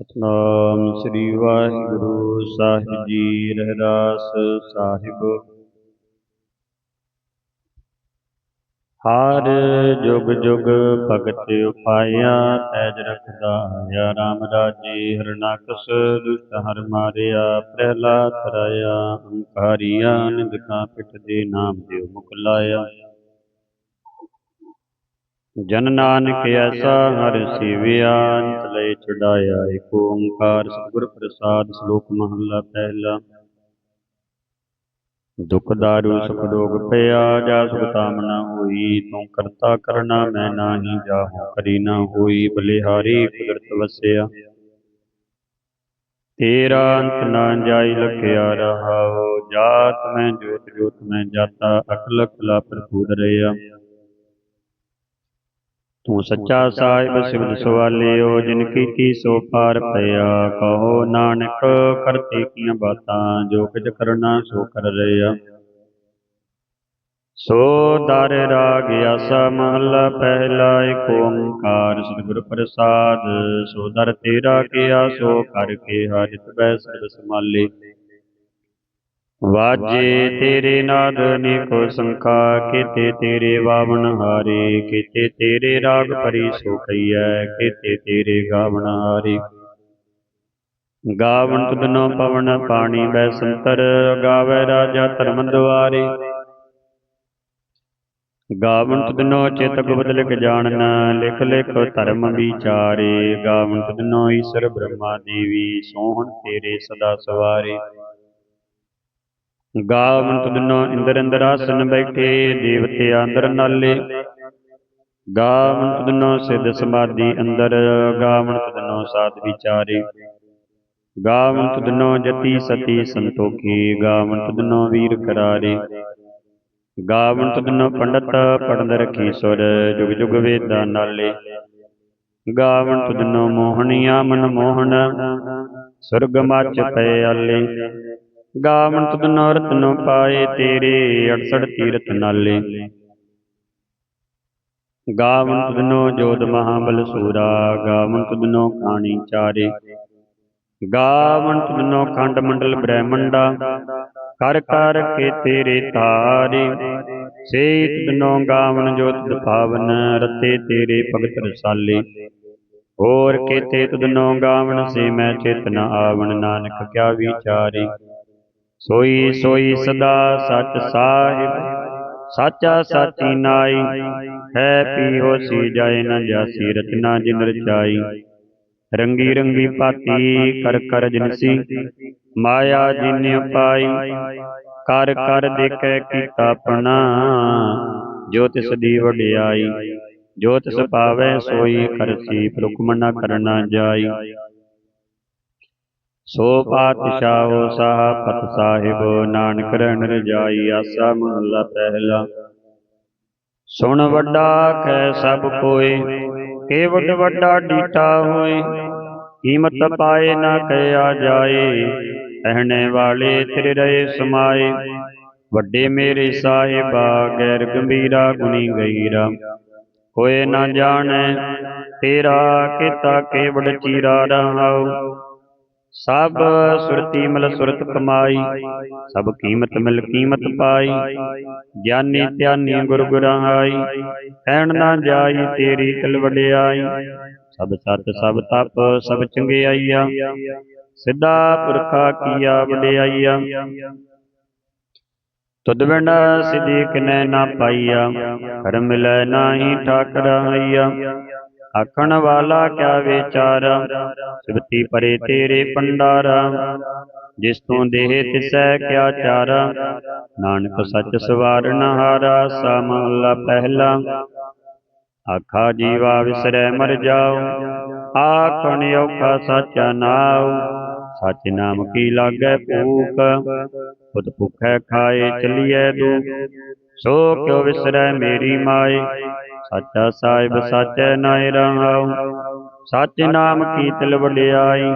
ਸਤਨਾਮ ਸ੍ਰੀ ਵਾਹਿਗੁਰੂ ਸਾਹਿਬ ਜੀ ਰਹਿਰਾਸ ਸਾਹਿਬ। ਹਰ ਜੁਗ ਜੁਗ ਭਗਤ ਉਪਾਇਆ ਤੈਜ ਰਖਦਾ ਆ ਰਾਮ ਰਾਜੇ ਹਰਨਾਕਸ ਦੁਸ਼ਟ ਹਰ ਮਾਰਿਆ, ਪ੍ਰਹਿਲਾਦ ਤਰਾਇਆ ਅੰਕਾਰੀਆ ਨਿੰਦਕਾਂ ਪਿਠ ਦੇ ਨਾਮ ਦਿਓ ਮੁਖ ਲਾਇਆ ਜਨ ਨਾਨਕ ਐਸਾ ਹਰ ਸੇਵਿਆ ਅੰਤ ਲਏ ਛੁਡਾਇਆ ਏਕ ਓੰਕਾਰ ਸਤਿਗੁਰ ਪ੍ਰਸਾਦ ਸ਼ਲੋਕ ਮਹਲਾ ਪਹਿਲਾ। ਦੁਖ ਦਾਰੂ ਸੁਖ ਰੋਗ ਪਿਆ ਜਾ ਸੁਖ ਤਾਮ ਨਾ ਹੋਈ ਤੂੰ ਕਰਤਾ ਕਰਨਾ ਮੈਂ ਨਾਹੀ ਜਾਹੂ ਕਰੀ ਨਾ ਹੋਈ ਬਲਿਹਾਰੀ ਕੁਦਰਤ ਵਸਿਆ। ਤੇਰਾ ਅੰਤ ਨਾ ਜਾਈ ਲਖਿਆ ਰਹਾਉ ਜਾਤ ਮੈਂ ਜੋਤ ਜੋਤ ਮੈਂ ਜਾਤਾ ਅਕਲ ਕਲਾ ਭਰਪੂਰ ਰਿਆ ਤੂੰ ਸੱਚਾ ਸਾਹਿਬ ਸਿਵਨ ਸਵਾਲਿਓ, ਜਿਨ ਕੀਤੀ ਸੋ ਪਾਰ ਪਿਆ ਕਹੋ ਨਾਨਕ ਕਰਤੇ ਕੀਆਂ ਬਾਤਾਂ, ਜੋ ਕਿਛ ਕਰਨਾ ਸੋ ਕਰ ਰਿਆ ਸੋ ਦਰ ਰਾਗ ਆਸਾ ਮਹਲਾ ਪਹਿਲਾ ਏਕ ਓੰਕਾਰ ਸਤਿਗੁਰ ਪ੍ਰਸਾਦ। ਸੋ ਦਰ ਤੇਰਾ ਕੀਆ, ਸੋ ਕਰ ਕੇ ਹਰਿਤ ਬੈ ਸਰਬ ਸਮਾਲੇ ਵਾਜੇ ਤੇਰੇ ਨਾਦ ਅਨੇਕੋ ਸੰਖਾ, ਕੀਤੇ ਤੇਰੇ ਵਾਵਣ ਹਾਰੇ, ਕੀਤੇ ਤੇਰੇ ਰਾਗ ਪਰੀ ਸੋ ਕੀਤੇ ਤੇਰੇ ਗਾਵਣ ਹਾਰੇ। ਗਾਵਣ ਤੁਧਨੋ ਪਵਨ, ਪਾਣੀ ਬੈ ਸੰਤਰ, ਗਾਵੇ ਰਾਜਾ ਧਰਮ ਦੁਆਰੇ ਗਾਵਣ ਤੁਧਨੋ ਚਿਤ ਗੁਪਤ ਲਿਖ ਜਾਣਨ, ਲਿਖ ਲਿਖ ਧਰਮ ਵਿਚਾਰੇ। ਗਾਵਣ ਤੁਧਨੋ ਈਸ਼ਰ ਬ੍ਰਹਮਾ ਦੇਵੀ, ਸੋਹਣ ਤੇਰੇ ਸਦਾ ਸਵਾਰੇ। ਗਾਵਨ ਤੁਧਨੋ ਇੰਦਰ ਅੰਦਰ ਆਸਨ ਬੈਠੇ, ਦੇਵਤੇ ਅੰਦਰ ਨਾਲੇ। ਗਾਵਨ ਤੁਧਨੋ ਸਿੱਧ ਸਮਾਧੀ ਅੰਦਰ ਗਾਵਨ ਤੁਧਨੋ ਸਾਧ ਵਿਚਾਰੇ। ਗਾਵਨ ਤੁਧਨੋ ਜਤੀ ਸਤੀ ਸੰਤੋਖੀ ਗਾਵਨ ਤੁਧਨੋ ਵੀਰ ਕਰਾਰੇ। ਗਾਵਨ ਤੁਧਨੋ ਪੰਡਤ ਪੜਨ ਰਖੀ ਸੁਰ, ਜੁਗ ਜੁਗ ਵੇਦਾਂ ਨਾਲੇ। ਗਾਵਨ ਤੁਧਨੋ ਮੋਹਣੀਆ ਮਨ ਮੋਹਨ ਸੁਰਗ ਮੱਚ ਪਏ ਆਲੇ। ਗਾਵਨ ਤੁਧਨੋ ਰਤਨੋ ਪਾਏ ਤੇਰੇ 68 ਤੀਰਥ ਨਾਲੇ। ਗਾਵਨ ਤੁਧਨੋ ਜੋਧ ਮਹਾਬਲ ਸੂਰਾ, ਗਾਵਨ ਤੁਧਨੋ ਕਾਣੀ ਚਾਰੇ। ਗਾਵਨ ਤੁਧਨੋ ਖੰਡ ਮੰਡਲ ਬ੍ਰਹਮੰਡਾ, ਕਰ ਕਰ ਕੇ ਤੇਰੇ ਤਾਰੇ ਸੇ ਤੁਧਨੋ ਗਾਵਨ ਜੋਤ ਪਾਵਨ ਰਤੇ ਤੇਰੇ ਭਗਤ ਰਸਾਲੇ। ਹੋਰ ਕੀਤੇ ਤੁਧਨੋ ਗਾਵਨ ਸੇ ਮੈਂ ਚੇਤਨ ਆਵਣ, ਨਾਨਕ ਕਿਆ ਵਿਚਾਰੇ। ਸੋਈ ਸੋਈ ਸਦਾ ਸਚ ਸਾਹਿਬ। ਸਾਚਾ ਸਾਚੀ ਨਾਈ। ਹੈ ਪੀ ਹੋਸੀ ਜਾਏ ਨ ਜਾਸੀ ਰਤਨਾ ਜਿਨ ਰਚਾਈ। ਰੰਗੀ ਰੰਗੀ ਪਾਤੀ ਕਰ ਕਰ ਜਿਨਸੀ। ਮਾਇਆ ਜਿਨ ਪਾਈ ਕਰ ਕਰ ਦੇਖੈ ਕੀਤਾ ਆਪਣਾ। ਜੋ ਤਿਸ ਦੀ ਵਡਿਆਈ। ਜੋ ਤਿਸ ਪਾਵੈ ਸੋਈ ਕਰਸੀ ਨ ਕਰਨਾ ਜਾਈ। ਸੋ ਪਾਤਸ਼ਾਹੋ ਸਾਹ ਫਤ ਸਾਹਿਬ, ਨਾਨਕ ਰਹਿਣ ਰਜਾਈ ਆਸਾ ਮਹਲਾ ਪਹਿਲਾ। ਸੁਣ ਵੱਡਾ ਕੈ ਸਭ ਕੋਏ ਕੇ ਵੱਡਾ ਡੀਟਾ ਹੋਏ। ਕੀਮਤ ਪਾਏ ਨਾ ਕਹਿਆ ਜਾਏ ਕਹਿਣੇ ਵਾਲੇ ਤੇਰੇ ਰਹੇ ਸਮਾਏ। ਵੱਡੇ ਮੇਰੇ ਸਾਹਿਬਾ, ਗੈਰ ਗੰਭੀਰਾ ਗੁਣੀ ਗਈਰਾ ਕੋਏ ਨਾ ਜਾਣੈ, ਤੇਰਾ ਕੀਤਾ ਕੇਵੜ ਚੀਰਾ ਰਹਾਉ। ਸਭ ਸੁਰਤੀ ਮਿਲ ਸੁਰਤ ਕਮਾਈ ਸਭ ਕੀਮਤ ਮਿਲ ਕੀਮਤ ਪਾਈ। ਗਿਆਨੀ ਧਿਆਨੀ ਗੁਰ ਗੁਰਾਈ ਕਹਿਣ ਨਾ ਜਾਈ ਤੇਰੀ ਕਲ ਵਡਿਆਈ। ਸਭ ਸਤ ਸਭ ਤਪ ਸਭ ਚੰਗਿਆਈਆ। ਸਿੱਧਾ ਪੁਰਖਾ ਕੀਆ ਵਡਿਆਈਆ। ਤੁਧ ਬਿਨ ਸਿਧੀ ਕਿਨੈ ਨਾ ਪਾਈਆ। ਕਰ ਮਿਲੈ ਨਾਹੀ ਠਾਕਰ ਹਈਆ ਆਖਣ ਵਾਲਾ ਕਿਆ ਵਿਚਾਰਾ? ਸਿਵਤੀ ਪਰੇ ਤੇਰੇ ਪੰਡਾਰਾ ਜਿਸ ਤੋਂ ਦੇਹ ਤਿਸੈ ਕਿਆ ਚਾਰਾ? ਨਾਨਕ ਸੱਚ ਸਵਾਰਨ ਹਾਰਾ ਸਾ ਮਹਲਾ ਪਹਿਲਾ। ਆਖਾ ਜੀਵਾ ਵਿਸਰੈ ਮਰ ਜਾਓ। ਆਖਣ ਔਖਾ ਸਾਚਾ ਨਾਉ। ਸੱਚ ਨਾਮ ਕੀ ਲਾਗੈ ਭੂਖ? ਖੁਦ ਭੁਖੈ ਖਾਏ ਚਲੀਐ ਦੁਖ। ਸੋ ਕਿਉ ਵਿਸਰੈ ਮੇਰੀ ਮਾਏ ਸੱਚਾ ਸਾਹਿਬ ਸਾਚੈ ਨਾਇ ਰਹਾਉ। ਸੱਚ ਨਾਮ ਕੀ ਤਿਲ ਵਡਿਆਈ,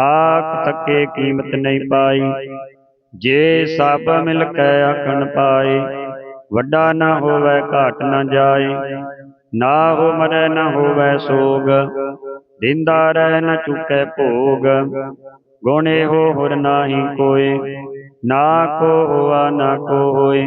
ਆਖ ਤੱਕੇ ਕੀਮਤ ਨਹੀਂ ਪਾਈ। ਜੇ ਸਭ ਮਿਲ ਕੇ ਆਖਣ ਪਾਏ ਵੱਡਾ ਨਾ ਹੋਵੇ ਘਾਟ ਨਾ ਜਾਏ ਨਾ ਹੋ ਮਰੈ ਨਾ ਹੋਵੇ ਸੋਗ, ਦਿੰਦਾ ਰਹਿ ਨਾ ਚੁੱਕੈ ਭੋਗ। ਗੁਣੇ ਇਹੋ ਹੋਰ ਨਾਹੀ ਕੋਏ ਨਾ ਕੋ ਹੋਆ ਨਾ ਕੋ ਹੋਏ।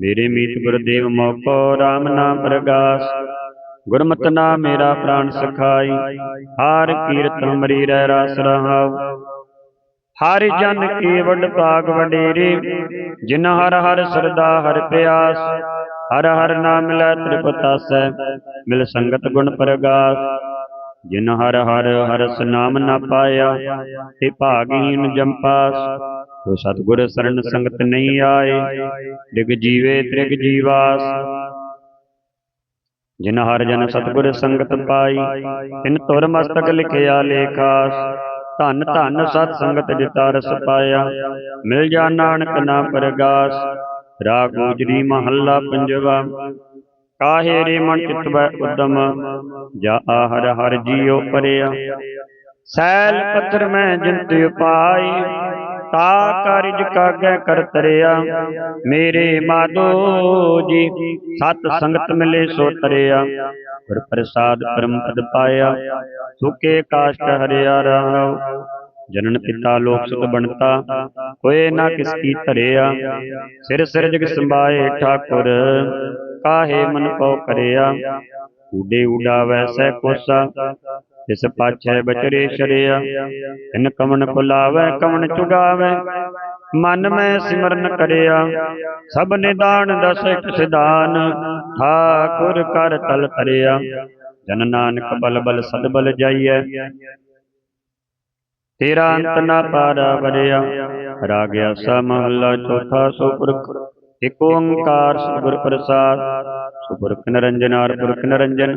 ਮੇਰੇ ਮੀਤ ਗੁਰਦੇਵ ਮੋਕੋ RAM ਨਾਮ ਪ੍ਰਗਾਸ। ਗੁਰਮਤਿ ਨਾਮ ਮੇਰਾ ਪ੍ਰਾਨ ਸਖਾਈ, ਹਾਰ ਕੀਰਤ ਮਰੀ ਰਹਿ ਰਸ ਰਹਾਉ। ਹਰਿ ਜਨ ਕੀ ਵੱਡ ਭਾਗ ਵਡੇਰੇ, ਜਿਨ ਹਰ ਹਰ ਸਰਦਾ ਹਰ ਪਿਆਸ। ਹਰ ਹਰ ਨਾਮ ਲੈ ਤ੍ਰਿਪਤਾਸੈ ਮਿਲ ਸੰਗਤ ਗੁਣ ਪ੍ਰਗਾਸ। ਜਿਨ ਹਰ ਹਰ ਹਰਸ ਨਾਮ ਨਾ ਪਾਇਆ, ਤੇ ਭਾਗਹੀਨ ਜੰਪਾਸ ਸੋ ਸਤਿਗੁਰ ਸਰਣ ਸੰਗਤ ਨਹੀਂ ਆਏ ਡਿਗ ਜੀਵੇ ਤ੍ਰਿਗ ਜੀਵਾਸ। ਜਿਨ ਹਰ ਜਨ ਸਤਿਗੁਰ ਸੰਗਤ ਪਾਈ, ਤਿਨ ਤੁਰ ਮਸਤਕ ਲਿਖਿਆ ਲੇਖਾਸ। ਧੰਨ ਧੰਨ ਸਤ ਸੰਗਤ ਜਿਤਾ ਰਸ ਪਾਇਆ, ਮਿਲ ਜਾ ਨਾਨਕ ਨਾ ਪ੍ਰਗਾਸ। ਰਾਗ ਗੁਜਰੀ ਮਹੱਲਾ ਪੰਜਵਾ। ਕਾਹੇ ਰੇ ਮਨ ਚਿਤਵੈ ਉਦਮ? ਜਾ ਹਰ ਹਰ ਜੀਉ ਪਰਿਆ। ਸੈਲ ਪੱਥਰ ਮੈਂ ਜਿੰਤ ਉਪਾਈ ਤਾ ਕਾਰਜ ਕਾਗੈ ਕਰ ਤਰਿਆ। ਮੇਰੇ ਮਾਧੋ ਜੀ ਸਤ ਸੰਗਤ ਮਿਲੇ ਸੋ ਤਰਿਆ। ਗੁਰ ਪ੍ਰਸਾਦ ਪਰਮ ਪਦ ਪਾਇਆ ਸੁਕੇ ਕਾਸ਼ਟ ਹਰਿਆ ਰਹਾਉ ਜਨਨ ਪਿਤਾ ਲੋਕ ਸੁਤ ਬਣਤਾ ਕੋਏ ਨਾ ਕਿਸ ਕੀ ਧਰਿਆ। ਸਿਰ ਸਿਰ ਜਗ ਸੰਭਾਏ ਠਾਕੁਰ ਕਾਹੇ ਮਨ ਕੋ ਕਰਿਆ? ਊਡੇ ਉਡਾਵੈ ਸਹਿ ਕੋਸਾ, ਇਸ ਪਾਛੈ ਬਚਰੇ ਸ਼ਰਿਆ ਇਨ ਕਮਨ ਕੁਲਾਵੈ ਕਮਨ ਚੁਗਾਵੈ ਮਨ ਮੈਂ ਸਿਮਰਨ ਕਰਿਆ। ਸਭ ਨਿਦਾਨ ਦਸ ਸਿਧਾਨ ਠਾਕੁਰ ਕਰ ਤਲ ਤਰਿਆ। ਜਨ ਨਾਨਕ ਬਲ ਬਲ ਸਦ ਬਲ ਜਾਈਐ। ਤੇਰਾ ਅੰਤ ਨਾ ਪਾਰਾ ਵਰਿਆ। ਰਾਗਿਆ ਸਾ ਮਹੱਲਾ ਚੌਥਾ ਸੋ ਪੁਰਖ। ਇਕ ਓੰਕਾਰ ਸਤਿਗੁਰ ਪ੍ਰਸਾਦ, ਸੁਪੁਰਖ ਨਿਰੰਜਨਾਰ ਪੁਰਖ ਨਿਰੰਜਨ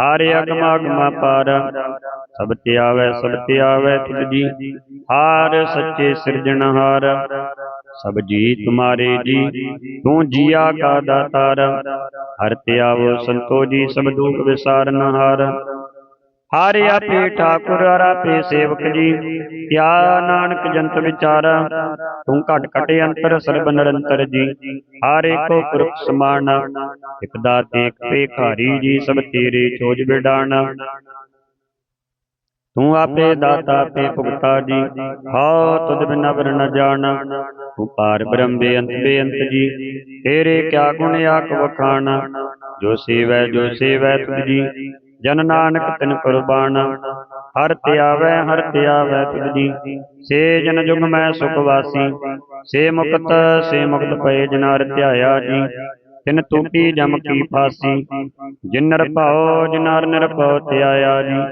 ਆਰਿ ਅਗਮ ਅਗਮਾ ਪਾਰ, ਸਭ ਤੇ ਆਵੈ ਸਭ ਤੇ ਆਵੈ ਤੁਧ ਜੀ, ਹਾਰ ਸੱਚੇ ਸਿਰਜਣਹਾਰ ਸਭ ਜੀ ਤੁਮਾਰੇ ਜੀ, ਤੂੰ ਜੀਆ ਕਾ ਦਾਤਾਰ, ਹਰ ਤੇ ਆਵੋ ਸੰਤੋ ਜੀ, ਸਭ ਦੁਖ ਵਿਸਾਰਨਹਾਰ ਹਰਿ ਆਪੇ ਠਾਕੁਰ ਆਪੇ ਸੇਵਕ ਜੀ। ਪਿਆ ਨਾਨਕ ਜੰਤ ਵਿਚਾਰਾ, ਤੂੰ ਘਟ ਘਟ ਅੰਤਰ, ਸਰਬ ਨਿਰੰਤਰ ਜੀ। ਹਰ ਏਕੋ ਪੁਰਖ ਸਮਾਨ ਇਕ ਦਾਤੇ, ਇਕ ਭੇਖਾਰੀ ਜੀ, ਸਭ ਤੇਰੇ ਚੋਜ ਵਿਡਾਣ ਤੂੰ ਆਪੇ ਦਾਤਾ, ਆਪੇ ਭੁਗਤਾ ਜੀ। ਹਉ ਤੁਧ ਬਿਨ ਬਰ ਨ ਜਾਣ। ਤੂੰ ਪਾਰ ਬ੍ਰਹਮ ਬੇਅੰਤ ਬੇਅੰਤ ਜੀ। ਤੇਰੇ ਕਿਆ ਗੁਣ, ਆਖ ਵਖਾਣ। ਜੋ ਸੇਵੈ ਜੋ ਸੇਵੈ ਤੁਧ ਜੀ। ਜਨ ਨਾਨਕ ਤਿਨ ਕੁਰਬਾਨ। ਹਰ ਤੇ ਆਵੈ, ਹਰ ਤੇ ਆਵੈ ਤੁਧ ਜੀ। ਸੇ ਜਨ ਜੁਗ ਮੈਂ ਸੁਖ ਵਾਸੀ। ਸੇ ਮੁਕਤ ਸੇ ਮੁਕਤ ਪਏ ਜਨਾਰ ਧਿਆਇਆ ਜੀ। ਤਿਨ ਤੂਪੀ ਜਮ ਕੀ ਫਾਸੀ। ਜਿਨ ਨਿਰਭਉ ਜਿਨਾਰ ਨਿਰਭਉ ਧਿਆਇਆ ਜੀ।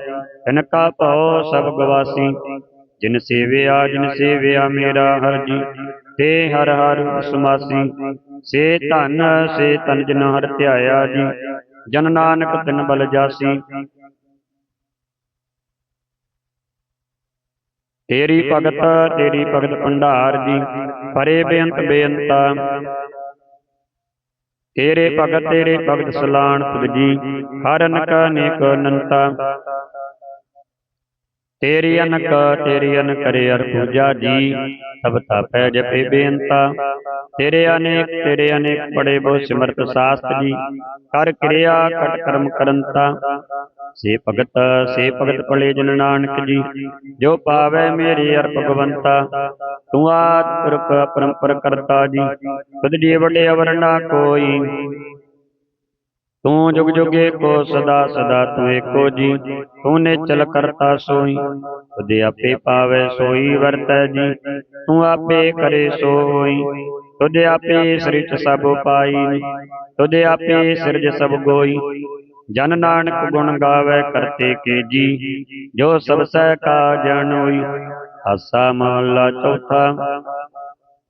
ਤਿਨ ਕਾ ਭਉ ਸਭ ਗਵਾਸੀ। ਜਿਨ ਸੇਵਿਆ ਜਿਨ ਸੇਵਿਆ ਮੇਰਾ ਹਰ ਜੀ। ਤੇ ਹਰ ਹਰ ਸਮਾਸੀ। ਸੇ ਧਨ, ਸੇ ਤਨ ਜਿਨ ਹਰ ਧਿਆਇਆ ਜੀ। ਜਨ ਨਾਨਕ ਤਿਨ ਬਲ ਜਾਸੀ। ਤੇਰੀ ਭਗਤ ਤੇਰੀ ਭਗਤ ਭੰਡਾਰ ਜੀ, ਪਰੇ ਬੇਅੰਤ ਬੇਅੰਤਾ। ਤੇਰੇ ਭਗਤ ਤੇਰੇ ਭਗਤ ਸਲਾਣ ਤੁਧ ਜੀ, ਹਰ ਅਨਕ ਅਨੇਕ ਅਨੰਤਾ। ਤੇਰੀ ਅਨਕ ਤੇਰੀ ਅਨ ਕਰੇ ਅਰ ਪੂਜਾ ਜੀ। ਸਭ ਤਾਪੈ ਜਪੇ ਬੇਅੰਤਾ ਤੇਰੇ ਅਨੇਕ ਤੇਰੇ ਅਨੇਕ ਪੜੇ ਬਹੁ ਸਿਮਰਤ ਸਾਸਤ ਜੀ ਕਰ ਕਿਰਿਆ ਕਟ ਕਰਮ ਕਰੰਤਾ। ਸੇ ਭਗਤ ਸੇ ਭਗਤ ਭਲੇ ਜਨ ਨਾਨਕ ਜੀ। ਜੋ ਪਾਵੈ ਮੇਰੇ ਅਰ ਭਗਵੰਤਾ। ਤੂੰ ਆਦ ਪੁਰਖ ਪਰੰਪਰ ਕਰਤਾ ਜੀ। ਤੁਧ ਜੀ ਵੱਡੇ ਅਵਰ ਨਾ ਕੋਈ। ਤੂੰ ਜੁਗ ਜੁਗੇ ਏਕੋ, ਸਦਾ ਸਦਾ ਤੂੰ ਏਕੋ ਜੀ। ਤੂੰ ਨਿਚਲ ਕਰਤਾ ਸੋਈ, ਤੁਧ ਆਪੇ ਪਾਵੈ ਸੋਈ, ਵਰਤੈ ਜੀ। ਤੂੰ ਆਪੇ ਕਰੇ ਸੋਈ, ਤੁਧ ਆਪੇ ਸ੍ਰਿਜ ਸਭ ਪਾਈ। ਤੁਧ ਆਪੇ ਸਿਰਜ ਸਭ ਗੋਈ, ਜਨ ਨਾਨਕ ਗੁਣ ਗਾਵੇ ਕਰਤੇ ਕੇ ਜੀ। ਜੋ ਸਭ ਸਹਿ ਕਾ ਜਨ ਹੋਈ ਹਾਸਾ ਮਹਲਾ ਚੌਥਾ।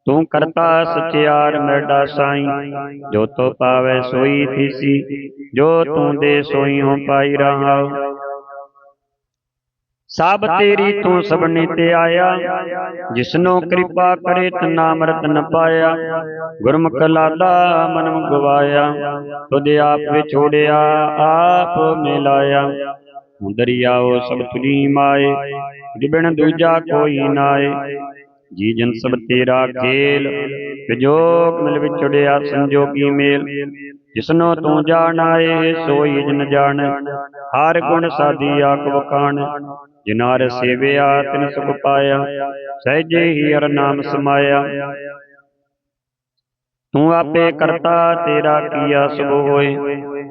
ਤੂੰ ਕਰਤਾ ਸਚਿਆਰ ਮੈਡਾ ਸਾਈ। ਜੋ ਤੋ ਪਾਵੇ ਸੋਈ ਥੀਸੀ ਜੋ ਤੂੰ ਦੇ ਸੋਈ ਹੋ ਪਾਈ ਰਹਾ। ਸਭ ਤੇਰੀ ਤੂੰ ਸਭਨੀ ਤੇ ਆਇਆ। ਜਿਸਨੋ ਕਿਰਪਾ ਕਰੇ ਤਨਾ ਅੰਮ੍ਰਿਤ ਨ ਪਾਇਆ। ਗੁਰਮੁਖ ਲਾਦਾ ਮਨਮ ਗਵਾਇਆ ਤੁਧ ਆਪ ਵਿਛੋੜਿਆ ਆਪ ਮਿਲਾਇਆ। ਦਰਿਆਓ ਸਭ ਤੁਰੀ ਮਾਏ। ਜਿਬਣ ਦੂਜਾ ਕੋਈ ਨਾਏ। ਜੀ ਜਨ ਸਭ ਤੇਰਾ ਖੇਲ, ਵਿਜੋਗ ਮਿਲ ਵਿਛੜਿਆ ਸੰਜੋਗੀ ਮੇਲ। ਜਿਸਨੋ ਤੂੰ ਜਾਣਾਏ ਸੋਈ ਜਨ ਜਾਣ। ਹਰ ਗੁਣ ਸਾਦੀ ਆਖ ਵਖਾਣ। ਜਿਨਾਰ ਸੇਵਿਆ, ਤਿਨ ਸੁਖ ਪਾਇਆ। ਸਹਿਜੇ ਹੀ ਹਰ ਨਾਮ ਸਮਾਇਆ। ਤੂੰ ਆਪੇ ਕਰਤਾ, ਤੇਰਾ ਕੀਆ ਸਭ ਹੋਏ?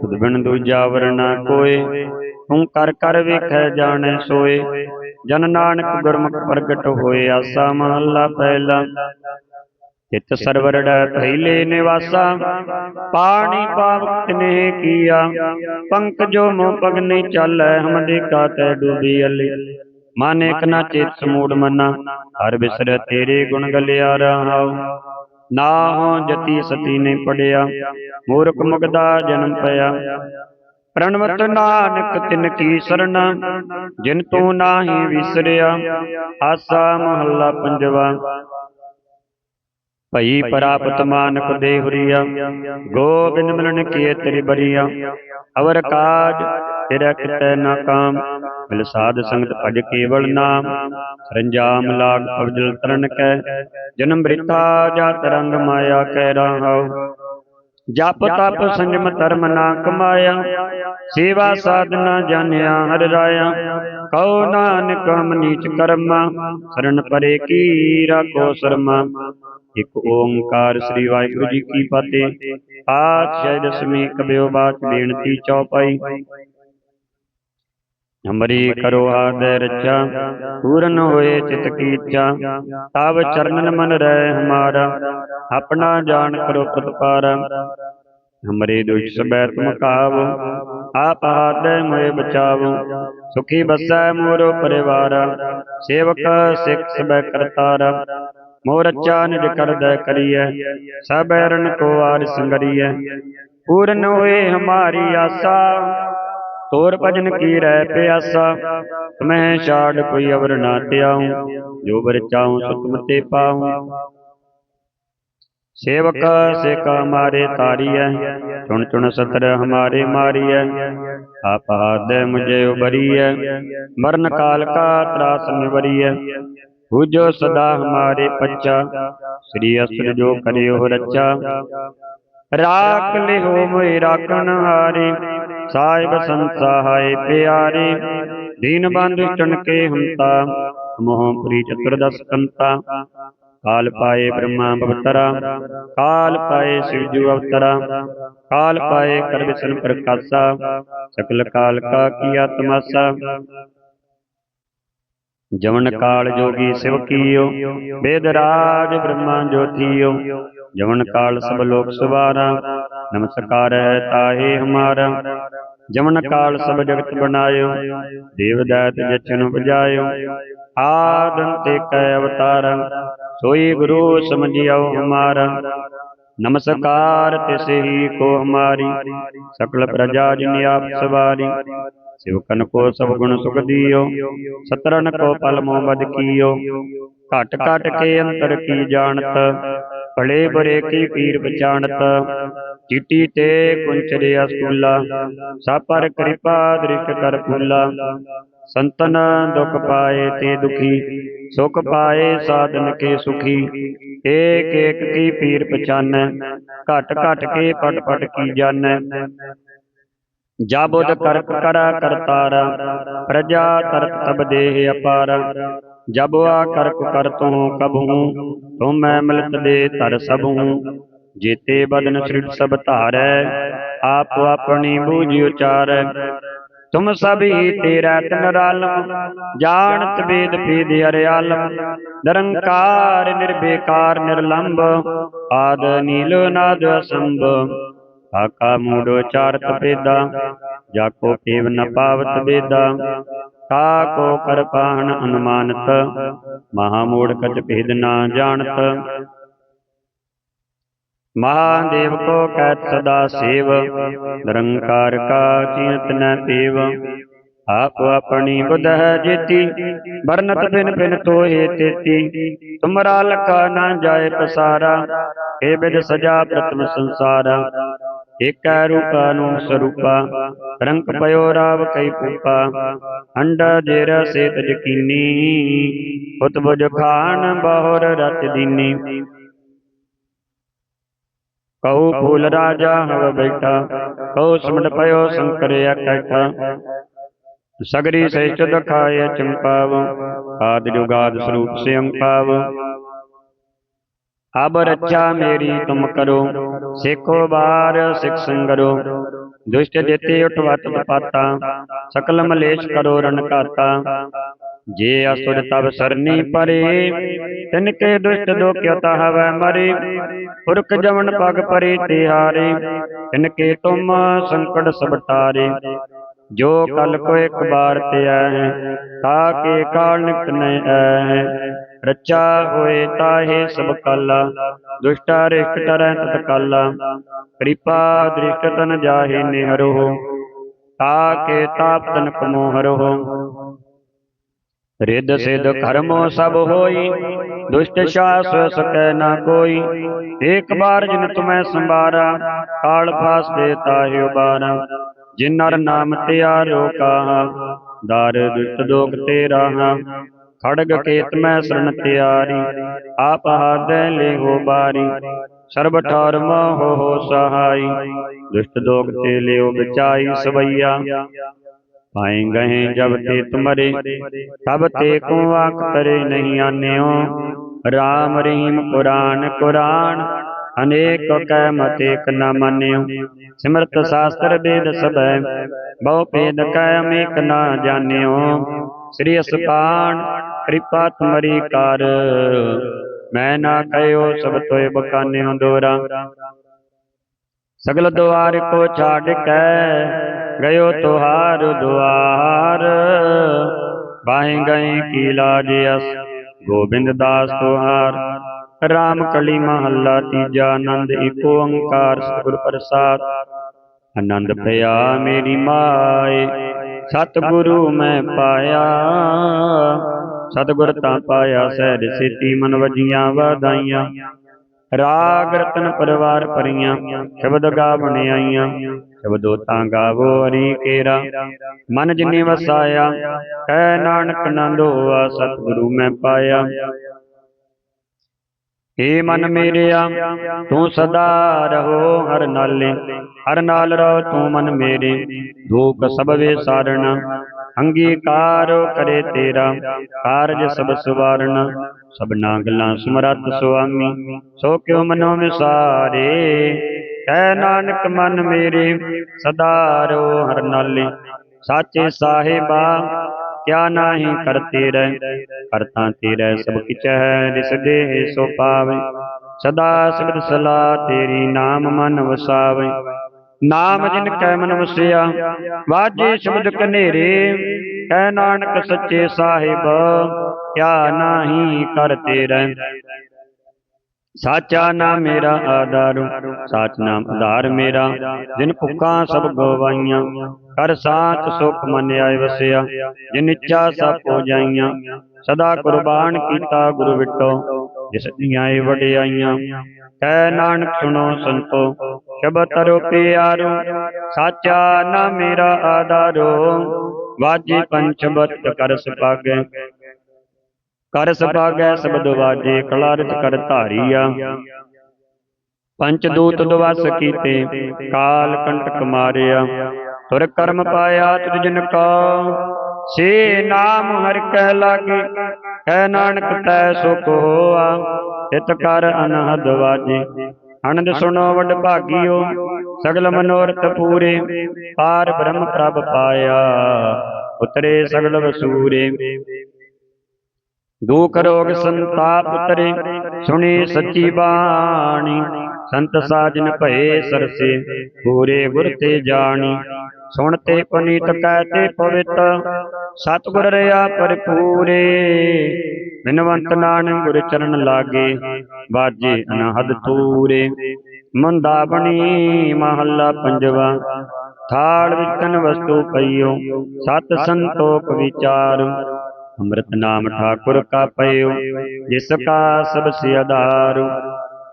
ਤੁਧ ਬਿਨ ਦੂਜਾ ਵਰਨਾ ਕੋਏ? ਤੂੰ ਕਰ ਕਰ ਵੇਖੈ ਜਾਣੈ ਸੋਏ। ਜਨ ਨਾਨਕ ਗੁਰਮੁਖ ਪ੍ਰਗਟ ਹੋਏ, ਆਸਾ ਮਹੱਲਾ ਪਹਿਲਾ। ਚਿਤ ਸਰਵਰੜੈ ਪਹਿਲੇ ਨਿਵਾਸਾ। ਪਾਣੀ ਪਾਵਕ ਤਿਨੇ ਕੀਆ। ਪੰਕਜੋ ਮੋ ਪਗ ਨਹੀਂ ਹਮ ਦੇਖਾ ਤੈ ਡੂਬੀ ਅਲੀ। ਮਨ ਇਕ ਨਾ ਚੇਤ ਸਮੂੜ ਮਨਾ। ਹਰ ਬਿਸਰ ਤੇਰੇ ਗੁਣ ਗਲਿਆ ਰਹਾਉ ਨਾ ਹੋ ਜਤੀ ਸਤੀ ਨਹੀਂ ਪੜਿਆ, ਮੂਰਖ ਮੁਗਦਾ ਜਨਮ ਪਿਆ। ਪ੍ਰਣਵਤ ਨਾਨਕ ਤਿਨ ਕੀ ਸਰਣ, ਜਿਨ ਤੂੰ ਨਾਹੀ ਵਿਸਰਿਆ, ਆਸਾ ਮਹੱਲਾ ਪੰਜਵਾ। ਭਈ ਪ੍ਰਾਪਤ ਮਾਨਕ ਦੇ ਹੁਰੀਆ ਗੋਬਿੰਦ ਮਿਲਣ ਕੀਏ ਤੇਰੀ ਬਰੀਆ ਅਵਰ ਕਾਜ ਤੇਰਾ ਕਿਤੈ ਨਾ ਕਾਮ ਮਿਲ ਸਾਧ ਸੰਗਤ ਭਜ ਕੇਵਲ ਨਾਮ। ਸਰੰਜਾਮ ਲਾਗ ਅਵਜਲ ਤਰਨ ਕੈ, ਜਨਮ ਬ੍ਰਿਥਾ ਜਾਤ ਰੰਗ ਮਾਇਆ ਕਹਿ ਰਹਾਉ ਜਪ ਤਪ ਸੰਜਮ ਧਰਮ ਨਾ ਕਮਾਇਆ, ਸੇਵਾ ਸਾਧਨਾ ਜਾਣਿਆ ਹਰ ਰਾਇਆ। ਕਉ ਨਾਨਕ ਨੀਚ ਕਰਮਾ, ਸਰਨ ਪਰੇ ਕੀ ਰਾਖੋ ਸਰਮਾ। ਇਕ ਓੰਕਾਰ ਸ੍ਰੀ ਵਾਹਿਗੁਰੂ ਜੀ ਕੀ ਫਤਿਹ। ਪਾਤਸ਼ਾਹ ਦਸਮੀ ਕਬਿਓ ਬਾਤ ਬੇਨਤੀ ਚੌਪਾਈ। ਹਮਰੀ ਕਰੋ ਆਦੈ ਰਚਾ ਪੂਰਨ ਹੋਏ ਚਿਤ ਕੀ ਇੱਛਾ ਤਬ ਚਰਨਨ ਮਨ ਰਹਿ ਹਮਾਰਾ, ਆਪਣਾ ਜਾਣ ਕਰੋ ਪ੍ਰਤਪਾਰਾ। ਹਮਰੇ ਦੁਖ ਸਬੈ ਤੁਮ ਕਾਵ, ਆਪ ਹਾਦੈ ਮੋਏ ਬਚਾਵ। ਸੁਖੀ ਬਸੈ ਮੋਰੋ ਪਰਿਵਾਰ, ਸੇਵਕ ਸਿੱਖ ਸਬੈ ਕਰਤਾਰਾ। ਮੋਰ ਅੱਚਾ ਨਿਜ ਕਰਦੈ ਕਰੀਐ, ਸਭ ਐਰਨ ਕੋ ਆਰ ਸੰਗਰੀਐ। ਪੂਰਨ ਹੋਏ ਹਮਾਰੀ ਆਸਾ ਤੋਰ ਭਜਨ ਕੀ ਰਹਿ ਪਿਆਸਾ? ਮੈਂ ਛਾੜ ਕੋਈ ਅਵਰ ਨਾ ਧਿਆਉ ਜੋ ਬਰ ਚਾਉ ਸੋ ਤੁਮ ਤੇ ਪਾਉ। ਸੇਵਕ ਸਿਕ ਹਮਾਰੇ ਤਾਰੀਐ, ਚੁਣ ਚੁਣ ਸਤਰ ਹਮਾਰੇ ਮਾਰੀਐ। ਆਪ ਹਾਦੈ ਮੁਝੇ ਉਬਰੀਐ, ਮਰਨ ਕਾਲ ਕਾ ਤਰਾਸ ਨਿਵਰੀਐ। ਬੁਝੋ ਸਦਾ ਹਮਾਰੇ ਪੱਚਾ ਸ੍ਰੀ ਅਸਤਰ ਜੋ ਕਰਿਓ ਰਚਾ। ਰਾਖ ਲਿਓ ਮੋਇ ਰਾਖਣ ਹਾਰੇ। ਸਾਹਿਬ ਸੰਸਾਹਾਏ ਪਿਆਰੇ। ਦੀਨ ਬੰਧੁ ਚਣਕੇ ਹੰਤਾ ਮੋਹ ਪ੍ਰੀ ਚਤੁਰਦਸ ਕੰਤਾ। ਕਾਲ ਪਾਏ ਬ੍ਰਹਮਾ ਬਵਤਰਾ, ਕਾਲ ਪਾਏ ਸਿਵਜੂ ਅਵਤਰਾ। ਕਾਲ ਪਾਏ ਕਰ ਵਿਸ਼ਨ ਪ੍ਰਕਾਸ਼ਾ, ਸਕਲ ਕਾਲ ਕਾ ਕੀਆ ਤਮਾਸਾ ਜਵਨ ਕਾਲ ਜੋਗੀ ਸਿਵ ਕੀਓ, ਬੇਦ ਰਾਜ ਬ੍ਰਹਮਾ ਜੋਤੀਓ। ਜਮਨ ਕਾਲ ਸਭ ਲੋਕ ਸੁਵਾਰਾ, ਨਮਸਕਾਰ ਹੈ ਤਾਹੇ ਹਮਾਰਾ। ਜਮਨ ਕਾਲ ਸਭ ਜਗਤ ਬਨਾਇਓ ਦੇਵ ਦਾਤ ਜਚਨ ਬਜਾਇਓ ਆਦੰ ਤੇ ਕੈ ਅਵਤਾਰ, ਸੋਈ ਗੁਰੂ ਸਮਝਿਓ ਹਮਾਰਾ। ਨਮਸਕਾਰ ਤਿਸ ਹੀ ਕੋ ਹਮਾਰੀ, ਸਕਲ ਪ੍ਰਜਾ ਜਿਨ ਆਪ ਸਵਾਰੀ। ਸਿਵਕਨ ਕੋ ਸਭ ਗੁਣ ਸੁਖ ਦਿਓ ਸਤਰਨ ਕੋ ਪਲ ਮੋਹ ਬਦ ਕੀਓ। ਘਟ ਘਟ ਕੇ ਅੰਤਰ ਕੀ ਜਾਣਤ? ਭਲੇ ਬਰੇ ਕੀ ਪੀਰ ਪਛਾਣਤ? ਚਿੱਟੀ ਤੇ ਕੁੰਚਰਿਆ ਸਕੂਲਾ ਸਾਪਰ ਕਿਰਪਾ ਦ੍ਰਿਕ ਕਰ ਫੁੱਲਾ। ਸੰਤਨ ਦੁਖ ਪਾਏ ਤੇ ਦੁਖੀ, ਸੁਖ ਪਾਏ ਸਾਧਨ ਕੇ ਸੁਖੀ। ਏਕ ਏਕ ਕੀ ਪੀਰ ਪਛਾਨੈ, ਘਟ ਘਟ ਕੇ ਪਟ ਪਟ ਕੀ ਜਾਣੈ। ਜਾਬੁਦ ਕਰਪ ਕਰਾ ਕਰਤਾਰਾ, ਪ੍ਰਜਾ ਤਰਕ ਤਬ ਦੇਹ ਅਪਾਰ। ਜਬਵਾ ਆ ਕਰ ਤੂੰ ਕਬਹੂ ਤੁਮ ਮੈਂ ਮਿਲਤ ਦੇ ਧਰ ਸਭੂ। ਜੀਤੇ ਬਦਨ ਸ੍ਰਿਟ ਸਭ ਧਾਰੈ, ਆਪ ਆਪਣੀ ਬੂਝ ਉਚਾਰੈ। ਤੁਮ ਸਭੀ ਤੇਰਾ ਤਨ ਰਾਲਮ, ਜਾਣਤ ਵੇਦ ਭੇਦ ਹਰਿਆਲਮ ਨਿਰੰਕਾਰ, ਨਿਰਬੇਕਾਰ ਨਿਰਲੰਭ ਆਦ ਨੀਲੋ ਨਾਦ ਅਸੰਭ। ਆਕਾ ਮੂੜੋ ਚਾਰਤ ਭੇਦਾ, ਜਾਕੋ ਪੇਵ ਨ ਪਾਵਤ ਵੇਦਾ। ਤਾ ਕੋ ਕਰ ਅਨੁਮਾਨਤ ਮਹਾ ਕਚ ਭੇਦ ਨਾ ਜਾਣਤ। ਮਹਾਦੇਵ ਕੋ ਕਹਿਤ ਸਦਾ ਸੇਵ, ਨਿਰੰਕਾਰ ਕਾ ਚਿੰਤ ਨ ਤੇਵ ਆਪ ਆਪਣੀ ਬੁਧ ਹੈ ਜੀਤੀ, ਵਰਨਤ ਬਿਨ ਬਿਨ ਤੋਏ ਤੇਤੀ। ਤੁਮਰਾ ਲਕਾ ਨਾ ਜਾਏ ਪਸਾਰਾ ਏ ਬਿਦ ਸਜਾ ਪ੍ਰਤਮ ਸੰਸਾਰਾ। ਏਕੈ ਰੂਪਾ ਨੂੰ ਸਰੂਪਾ ਰੰਗ ਪਇਓ ਰਾਵ ਕਈ ਪੂਪਾ, ਅੰਡਾ ਜੇਰ ਸੇਤ ਜਕੀਨੀ ਉਤ ਖਾਨ ਬਹੁਰ ਰਚ ਦੀਨੀ। ਕਹੂ ਫੂਲ ਰਾਜਾ ਹਵ ਬੈਠਾ ਕਹੂ ਸਿਮਟ ਪਇਓ ਸੰਕਰ ਇਕੱਠਾ ਸਗਰੀ ਸਹਿਜ ਦਖਾਏ ਚੰਪਾਵ, ਆਦ ਜੁਗਾਦ ਸਰੂਪ ਸਿਅੰ ਪਾਵ ਅਬ ਰੱਛਾ ਮੇਰੀ ਤੁਮ ਕਰੋ, ਸੇਖੋ ਬਾਰ, ਸਿਖ ਸੰਗਰੋ। ਦੁਸ਼ਟ ਜੇਤੇ ਉਠਵਤ ਪਾਤਾ ਸਕਲ ਮਲੇਸ਼ ਕਰੋ ਰਨ ਘਾਤਾ। ਜੇ ਅਸੁਰ ਤਬ ਸਰਨੀ ਪਰੇ, ਤਿਨ ਕੇ ਦੁਸ਼ਟ ਦੋਖਿਓ ਤਹਵੈ ਮਰੇ। ਪੁਰਖ ਜਮਨ ਪਗ ਪਰੇ ਤਿਹਾਰੇ ਤਿਨ ਕੇ ਤੁਮ ਸੰਕਟ ਸਭ ਟਾਰੇ ਜੋ ਕਲ ਕੋ ਇੱਕ ਬਾਰ ਤੇ ਹੈ ਤਾ ਕੇ ਕਾਲ ਨਿਕਟ ਨੈ ਹੈ ਰਚਾ ਹੋਏ ਤਾਹੇ ਸਭ ਕਾਲਾ, ਦੁਸ਼ਟਾ ਰਿਸ਼ਟ ਟਰੈ ਤਤ ਕਾਲਾ, ਕਿਰਪਾ ਦ੍ਰਿਸ਼ਟ ਤਨ ਜਾਹੇ ਨਿਹਰੋ ਤਾ ਕੇ ਤਾਪ ਤਨ ਕਮੋ ਹਰੋ। ਰਿੱਧ ਸਿਧ ਕਰਮੋ ਸਭ ਹੋਈ, ਦੁਸ਼ਟ ਸ਼ਾਸ ਸਕੈ ਨਾ ਕੋਈ, ਏਕ ਬਾਰ ਜਿਨ ਤੁਮੈ ਸੰਭਾਰਾ, ਕਾਲ ਫਾਸ ਦੇ ਤਾਹਿ ਉਬਾਰਾ, ਜਿਨ ਨਰ ਨਾਮ ਤਿਆਰੋ ਕਾਹਾ, ਦਰ ਦੁਸ਼ਟ ਦੋਖ ਤੇ ਰਾਹਾ ਖੜਗ ਕੇਤ ਮੈਂ ਸਰਣ ਤਿਆਰੀ, ਆਪ ਹਾਦੈ ਲੇਹੋ ਬਾਰੀ, ਸਰਬ ਠਾਰ ਮੋਹ ਹੋ ਸਹਾਈ। ਦੁਸ਼ਟ ਦੋਖ ਤੇ ਲਿਓ ਬਚਾਈ ਸਵਈਆ ਪਾਏ ਗਏ ਜਬ ਤੇ ਤੁਮਰੇ ਤਬ ਤੇ ਕੋ ਆਖ ਤਰੇ ਨਹੀਂ ਆਨਿਓ। ਰਾਮ ਰਹੀਮ ਕੁਰਾਨ ਕੁਰਾਨ, ਅਨੇਕ ਕਹਿ ਮਤ ਏਕ ਨ ਮੰਨਿਓ। ਸਿਮਰਤ ਸ਼ਾਸਤਰ ਵੇਦ ਸਭੈ, ਬਹੁ ਭੇਦ ਕਹਿ ਅਮੇਕ ਨਾ ਜਾਣਿਓ। ਸ੍ਰੀ ਅਸਪਾਨ ਕਿਰਪਾ ਤੁਮਰੀ ਕਰ। ਮੈਂ ਨਾ ਕਹਿਓ ਸਭ ਤੋਏ ਬਕਾਨਿਓ ਦੋਰਾ ਸਗਲ ਦੁਆਰ ਕੋ ਛਾੜ ਕੇ ਗਇਓ ਤੁਹਾਰ ਦੁਆਰ। ਬਾਹੇ ਗਏ ਕੀ ਲਾਜ ਅਸ, ਗੋਬਿੰਦ ਦਾਸ ਤੁਹਾਰ। ਰਾਮ ਕਲੀ ਮਹੱਲਾ ਤੀਜਾ ਆਨੰਦ ਏਕੋ ਓੰਕਾਰ ਸਤਿਗੁਰ ਪ੍ਰਸਾਦ। ਆਨੰਦ ਪਿਆ ਮੇਰੀ ਮਾਏ, ਸਤਿਗੁਰੂ ਮੈਂ ਪਾਇਆ। ਸਤਿਗੁਰ ਤਾਂ ਪਾਇਆ ਸਹਿਜ ਸੇਤੀ ਮਨ ਵਜੀਆਂ ਵਾਦਾਈਆਂ ਰਾਗ ਰਤਨ ਪਰਿਵਾਰ ਪਰੀਆਂ ਸ਼ਬਦ ਗਾਵਣ ਆਈਆਂ। ਸ਼ਬਦੋ ਤਾਂ ਗਾਵੋ ਹਰੀ ਕੇਰਾ। ਮਨ ਜਿਨੀ ਵਸਾਇਆ ਕਹਿ ਨਾਨਕ ਨੰਦ ਹੋਆ ਸਤਿਗੁਰੂ ਮੈਂ ਪਾਇਆ। ਏ ਮਨ ਮੇਰਿਆ, ਤੂੰ ਸਦਾ ਰਹੋ ਹਰ ਨਾਲੇ। ਹਰ ਨਾਲ ਰਹੋ ਤੂੰ ਮਨ ਮੇਰੇ। ਧੂਪ ਸਭ ਵੇ ਸਾਰਣਾ ਅੰਗੀਕਾਰ ਕਰੇ ਤੇਰਾ, ਕਾਰਜ ਸਭ ਸੁਵਾਰਣਾ ਸਭਨਾ ਗੱਲਾਂ ਸਮਰੱਥ ਸੁਆਮੀ, ਸੋ ਕਿਉ ਮਨੋ ਵਿਸਾਰੇ। ਕਹਿ ਨਾਨਕ ਮਨ ਮੇਰੇ, ਸਦਾ ਰਹੋ ਹਰ ਨਾਲੇ। ਸਾਚੇ ਸਾਹਿਬਾ, ਕਿਆ ਨਾਹੀ ਕਰਤੇ ਰਹਿ ਕਰਤਾ ਤੇਰੇ ਸਭ ਕਿਛ ਹੈ ਸੋ ਪਾਵੇ। ਸਦਾ ਸਿਫਤ ਸਲਾਹ ਤੇਰੀ ਨਾਮ ਮਨ ਵਸਾਵੇ। ਨਾਮ ਜਿਨ ਕੈ ਮਨ ਵਸਿਆ ਵਾਜੇ ਸ਼ਬਦ ਕਨੇਰੇ ਕਹਿ ਨਾਨਕ ਸੱਚੇ ਸਾਹਿਬ ਕਿਆ ਨਾਹੀ ਕਰਤੇ ਰਹਿ ਸਾਚਾ ਨਾਮ ਮੇਰਾ ਆਧਾਰੂ ਸਾਚ ਨਾਮ ਆਧਾਰ ਮੇਰਾ ਜਿਨ ਭੁੱਖਾਂ ਸਭ ਗਵਾਈਆਂ ਕਰ ਸਾਚ ਸੁਖ ਮਨ ਆਏ ਵਸਿਆ ਜਿਨ ਇੱਛਾ ਸਭ ਹੋ ਜਾਈਆਂ ਸਦਾ ਕੁਰਬਾਨ ਕੀਤਾ ਗੁਰੂ ਵਿਟੋ ਜਿਸ ਦੀਆਂ ਏ ਵਡਿਆਈਆਂ ਕਹਿ ਨਾਨਕ ਸੁਣੋ ਸੰਤੋ, ਸ਼ਬਦ ਤਰੋ ਪਿਆਰੋ, ਸਾਚਾ ਨਾਮ ਮੇਰਾ ਆਧਾਰੋ, ਵਾਜੇ ਪੰਚਬਤ ਕਰ ਸੁਭਾਗੈ। ਕਰ ਸੁਭਾਗੈ ਸ਼ਬਦ ਵਾਜੇ ਕਲਾਰਤ ਕਰ ਧਾਰੀਆ। ਪੰਚ ਦੂਤ ਦਵਸ ਕੀਤੇ, ਕਾਲ ਕੰਟਕ ਮਾਰਿਆ। ਤੁਰ ਕਰਮ ਪਾਇਆ ਤੁਜ ਜਨ ਕਾ, ਸੇ ਨਾਮ ਹਰ ਕਹਿ ਲਾਗੇ। ਕਹਿ ਨਾਨਕ ਤੈ ਸੁਖ ਹੋਆ ਇਤ ਕਰ ਅਨਹਦ ਵਾਜੇ। ਅਨੰਦ ਸੁਣੋ ਵਡ ਭਾਗਿਓ, ਸਗਲ ਮਨੋਰਥ ਪੂਰੇ, ਪਾਰ ਬ੍ਰਹਮ ਪ੍ਰਭ ਪਾਇਆ, ਉਤਰੇ ਸਗਲ ਵਸੂਰੇ। ਦੁਖ ਰੋਗ ਸੰਤਾਪ ਉਤਰੇ, ਸੁਣੀ ਸੱਚੀ ਬਾਣੀ, ਸੰਤ ਸਾਜਨ ਭਏ ਸਰਸੇ, ਪੂਰੇ ਗੁਰ ਤੇ ਜਾਣੀ। ਸੁਣ ਤੇ ਪਨੀਤ ਕਹਿ ਤੇ ਪਵਿੱਤ ਸਤਿਗੁਰ ਰਿਆ ਪਰਪੂਰੇ। ਬਿਨਵੰਤ ਨਾਨਕ ਗੁਰ ਚਰਨ ਲਾਗੇ ਬਾਜੇ ਅਨਹਦ ਤੂਰੇ। ਮੰਦਾ ਬਣੀ ਮਹੱਲਾ ਪੰਜਵਾ, ਥਾਲ ਵਿੱਚ ਵਸਤੂ ਪਈਓ, ਸਤ ਸੰਤੋਖ ਵਿਚਾਰ। ਅੰਮ੍ਰਿਤ ਨਾਮ ਠਾਕੁਰ ਕਾ ਪਈਓ, ਜਿਸ ਕਾ ਸਭ ਸੇ ਆਧਾਰ।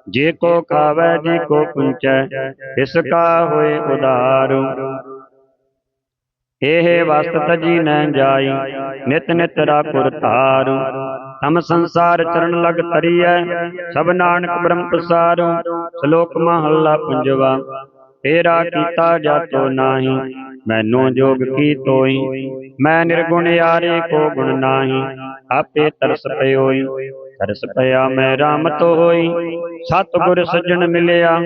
ਜੇ ਕੋ ਖਾਵੈ, ਜੇ ਕੋ ਪੁੰਚੈ ਇਸ ਕਾ ਹੋਏ ਉਦਾਰ ਇਹ ਵਸਤ ਤਜੀ ਨੈ ਜਾਈ, ਨਿਤ ਨਿਤ ਰਾਖੁਰ ਧਾਰ। ਤਮ ਸੰਸਾਰ ਚਰਨ ਲਗ ਤਰੀਐ ਸਭ ਨਾਨਕ ਬ੍ਰਹਮ ਪ੍ਰਸਾਰੁ, ਸ਼ਲੋਕ ਮਹੱਲਾ ਪੰਜਵਾ। ਤੇਰਾ ਕੀਤਾ ਜਾਤੋ ਨਾਹੀ, ਮੈਨੂੰ ਜੋਗ ਕੀ ਤੋਈ? ਮੈਂ ਨਿਰਗੁਣ ਯਾਰੇ ਕੋ ਗੁਣ ਨਾਹੀ, ਆਪੇ ਤਰਸ ਪਇਓਈ ਤਰਸ ਪਿਆ ਮੈਂ ਰਾਮ ਤੋ ਹੋਈ, ਸਤਿਗੁਰ ਸੱਜਣ ਮਿਲਿਆ,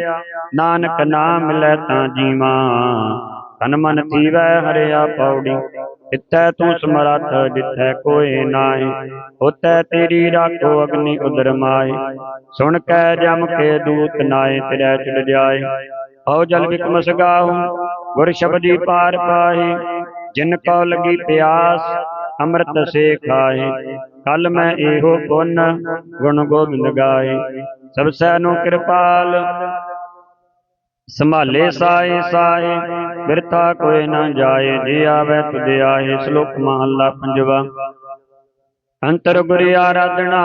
ਨਾਨਕ ਨਾਮ ਮਿਲੈ ਤਾਂ ਜੀਵਾਂ। ਤਨ ਮਨ ਥੀਵੈ ਹਰਿਆ ਪੌੜੀ। ਜਿੱਥੈ ਤੂੰ ਸਮਰੱਥ, ਜਿੱਥੈ ਕੋਏ ਨਾਹੀ ਉਤੈ ਤੇਰੀ ਰਾਖੋ ਅਗਨੀ ਉਦਰ ਮਾਏ ਸੁਣ ਕੈ ਜਮ ਕੇ ਦੂਤ ਨਾਏ ਤੇਰੇ ਚੜ ਜਾਏ ਹਉ ਜਲ ਵਿਕਮ ਸਗਾਹੂ ਗੁਰ ਸ਼ਬਦੀ ਪਾਰ ਪਾਹੀ। ਜਿਨ ਕੋ ਲਗੀ ਪਿਆਸ, ਅੰਮ੍ਰਿਤ ਸੇ ਖਾਏ ਕਲ ਮੈਂ ਇਹੋ ਪੁੰਨ ਗੁਣ ਗੋਬਿੰਦ ਗਾਏ ਸਭ ਸੈ ਨੂੰ ਕਿਰਪਾਲ, ਸੰਭਾਲੇ ਸਾਏ ਸਾਏ ਬਿਰਥਾ ਕੋਈ ਨਾ ਜਾਏ, ਜੇ ਆਵੇ ਤੁਧ ਆਏ ਸ਼ਲੋਕ ਮਹੱਲਾ ਪੰਜਵਾ। ਅੰਤਰ ਗੁਰ ਆਰਾਧਨਾ,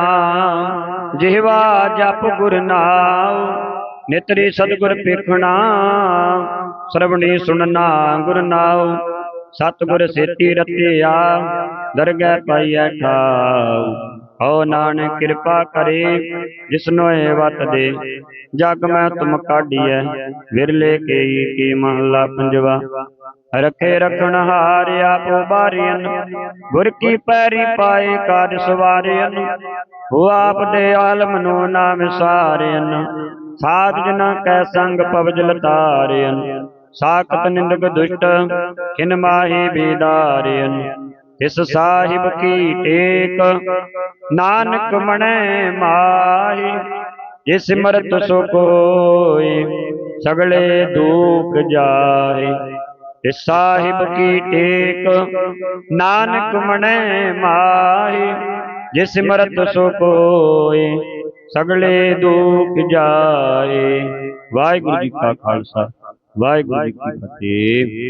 ਜਿਹਵਾ ਜਪ ਗੁਰ ਨਾਮ ਨਿਤਰੀ ਸਤਿਗੁਰ ਪੇਖਣਾ ਸਰਵਣੀ ਸੁਣਨਾ ਗੁਰ ਨਾਮ ਸਤਿਗੁਰ ਸੇਤੀ ਰਤਿਆ, ਦਰਗਹਿ ਪਾਈਐ ਠਾਉ। ਹਉ ਨਾਨਕ ਕਿਰਪਾ ਕਰੇ, ਜਿਸਨੋ ਇਹ ਵਤ ਦੇ। ਜਗ ਮੈਂ ਤੁਮ ਕਾਢੀਐ, ਵਿਰਲੇ ਕੇਈ ਕੀ ਮਹਲਾ ਪੰਜਵਾ ਰਖੇ ਰਖਣ ਹਾਰ ਆਪੋ ਬਾਰੀਨ ਗੁਰ ਕੀ ਪੈਰੀ ਪਾਏ ਕਾਜ ਸਵਾਰਿਨ ਉਹ ਆਪ ਦੇ ਆਲਮ ਨੂੰ ਨਾ ਵਿਸਾਰਿਨ ਸਾਧ ਜਨਾ ਕੈ ਸੰਗ ਪਵਜ ਲਤਾਰਿਨ ਸਾਖਤ ਨਿੰਦਕ ਦੁਸ਼ਟ ਕਿਨ ਮਾਹੀ ਬੀਦਾਰਿਨ ਇਸ ਸਾਹਿਬ ਕੀ ਟੇਕ? ਨਾਨਕ ਮਣੈ ਮਾਹੀ ਜੇ ਸਿਮਰਤ ਸੋ ਕੋਈ ਸਗਲੇ ਦੁਖ ਜਾਏ ਇਸ ਸਾਹਿਬ ਕੀ ਟੇਕ? ਨਾਨਕ ਮਣੈ ਮਾਹੀ ਜੇ ਸਿਮਰਤ ਸੋ ਕੋਈ ਸਗਲੇ ਦੁਖ ਜਾਏ ਵਾਹਿਗੁਰੂ ਜੀ ਕਾ ਖਾਲਸਾ, ਵਾਹਿਗੁਰੂ ਜੀ ਕੀ ਫਤਿਹ।